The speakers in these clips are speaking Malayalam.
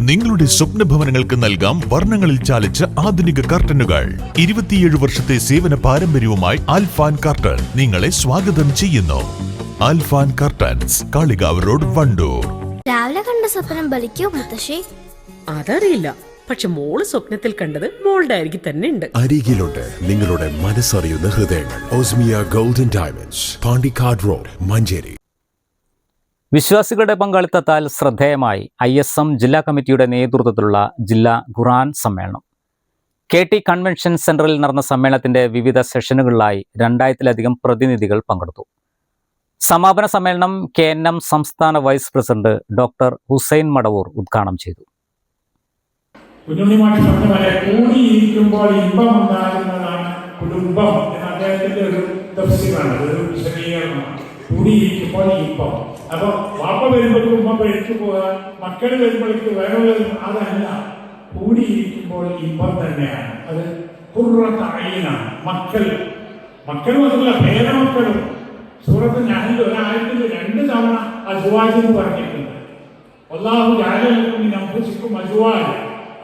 നിങ്ങളുടെ സ്വപ്ന ഭവനങ്ങൾക്ക് നൽകാം വർണങ്ങളിൽ ചാലിച്ച ആധുനിക കർട്ടനുകൾ. ഇരുപത്തിയേഴ് വർഷത്തെ സേവന പാരമ്പര്യവുമായി ആൽഫാൻ കർട്ടൻ നിങ്ങളെ സ്വാഗതം ചെയ്യുന്നു. Alfan curtains Kalikavu road Wandoor. രാവിലെ കണ്ട സ്വപ്നം ബലിക്കോ മുത്തശ്ശി? അതറിയില്ല. പക്ഷെ മോൾ സ്വപ്നത്തിൽ കണ്ടത് മോളുടെ അരികിൽ തന്നെ ഉണ്ട്. അരികിലുണ്ട് നിങ്ങളുടെ മനസ്സറിയുന്ന ഹൃദയങ്ങൾ. Osmia golden diamonds Pandikkad road Manjeri. വിശ്വാസികളുടെ പങ്കാളിത്തത്താൽ ശ്രദ്ധേയമായി ഐ എസ് എം ജില്ലാ കമ്മിറ്റിയുടെ നേതൃത്വത്തിലുള്ള ജില്ലാ ഖുറാൻ സമ്മേളനം. കെ ടി കൺവെൻഷൻ സെന്ററിൽ നടന്ന സമ്മേളനത്തിന്റെ വിവിധ സെഷനുകളിലായി രണ്ടായിരത്തിലധികം പ്രതിനിധികൾ പങ്കെടുത്തു. സമാപന സമ്മേളനം കെ എൻ എം സംസ്ഥാന vice president doctor Hussain Madavoor ഉദ്ഘാടനം ചെയ്തു. കുടുംബം എന്ന അദ്ദേഹത്തിന്റെ ഒരു തഫ്സീറാണ്. ഒരു വിശദീകരണമാണ്. കൂടിയിരിക്കുമ്പോൾ ഇമ്പം. അപ്പൊ വാപ്പ വരുമ്പോഴേക്കും ഉമ്മ പേടിച്ചു പോകാൻ മക്കൾ വരുമ്പോഴേക്കും വേറെ അതല്ല കൂടിയിരിക്കുമ്പോൾ ഇമ്പം തന്നെയാണ്. അത് കുറത്തഴയിലാണ് മക്കൾ മക്കൾ മാത്രമല്ല പേരമക്കളും. സൂറത്ത് ഞാനിൽ ഒരായിരത്തിൽ രണ്ട് തവണ അജുവാജ് എന്ന് പറഞ്ഞിട്ടുണ്ട്. അള്ളാഹു രാജക്കും നമ്പിച്ചിക്കും അജുവാജ്.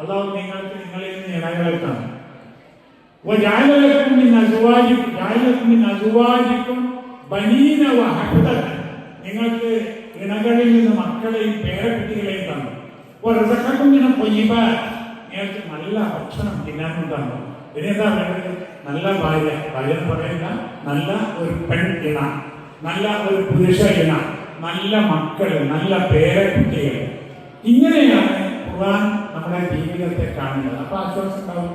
അള്ളാഹു നിങ്ങൾക്ക് നിങ്ങളിൽ നിന്ന് ഇണകളെത്താണ് ജാലലക്കും അജുവാജിക്കും ജാലലക്കും അജുവാജിക്കും ബനീന വഹദൻ നിങ്ങൾക്ക് ഇണകളിൽ നിന്ന് മക്കളെയും പേരക്കുട്ടികളെയും തന്നു. അപ്പോൾ റിസക്കും പിന്നെ പൊയ്യബ നിങ്ങൾക്ക് നല്ല ഭക്ഷണം തിന്നാനും തന്നു. പിന്നെന്താ വേണ്ടത് നല്ല ഭാര്യ. ഭാര്യ എന്ന് പറയുന്ന നല്ല ഒരു പെൺ ഇണ. നല്ല ഒരു പുരുഷ ഇണ. നല്ല മക്കൾ നല്ല പേരക്കുട്ടികൾ ഇങ്ങനെയാണ് ഖുർആൻ നമ്മുടെ ജീവിതത്തെ കാണുന്നത്. അപ്പൊ ആശ്വാസം ഉണ്ടാവും.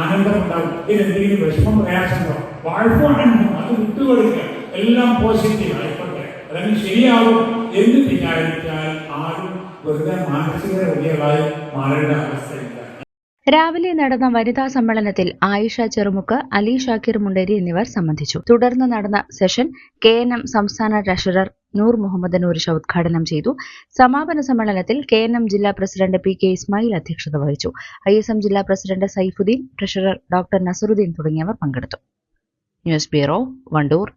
ആനന്ദം ഉണ്ടാവും. ഇതിനെന്തെങ്കിലും വിഷമം പ്രയാസമുണ്ടോ വാഴ്വാണെന്നും അത് വിട്ടുകൊടുക്കുക. എല്ലാം പോസിറ്റീവ് ആയിക്കോട്ടെ. അല്ലെങ്കിൽ ശരിയാവും എന്ന് വിചാരിച്ചാൽ ആരും വെറുതെ മാനസിക രോഗികളായി മാറേണ്ട അവസ്ഥയില്ല. രാവിലെ നടന്ന വനിതാ സമ്മേളനത്തിൽ ആയിഷ ചെറുമുക്ക് അലി ഷാക്കിർ മുണ്ടേരി എന്നിവർ സംബന്ധിച്ചു. തുടർന്ന് നടന്ന സെഷൻ കെ എൻ എം സംസ്ഥാന ട്രഷറർ നൂർ മുഹമ്മദ് നൂരിഷ ഉദ്ഘാടനം ചെയ്തു. സമാപന സമ്മേളനത്തിൽ കെ എൻ എം ജില്ലാ പ്രസിഡന്റ് പി കെ ഇസ്മായിൽ അധ്യക്ഷത വഹിച്ചു. ഐ എസ് എം ജില്ലാ president Saifuddin treasurer doctor Nasaruddin തുടങ്ങിയവർ പങ്കെടുത്തു. News bureau Wandoor.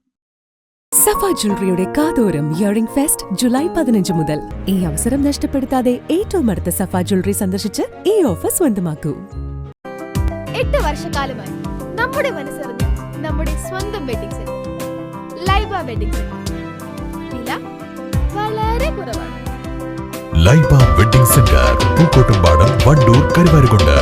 സഫ ജ്വല്ലറിയുടെ കാതോരം ഇയറിംഗ് ഫെസ്റ്റ് ജൂലൈ പതിനഞ്ച് മുതൽ. ഈ അവസരം നഷ്ടപ്പെടുത്താതെ ഏറ്റവും അടുത്ത സഫ ജ്വല്ലറി സന്ദർശിച്ച് ഈ ഓഫർ സ്വന്തമാക്കൂ. എട്ട് വർഷക്കാലമായി നമ്മുടെ മനസ്സറിഞ്ഞ് നമ്മുടെ സ്വന്തം വെഡിങ് സെറ്റ് ലൈബ വെഡിങ് വില വളരെ കുറവാണ്. Laiba wedding centre Pookkottumpadam Wandoor Karuvarakundu.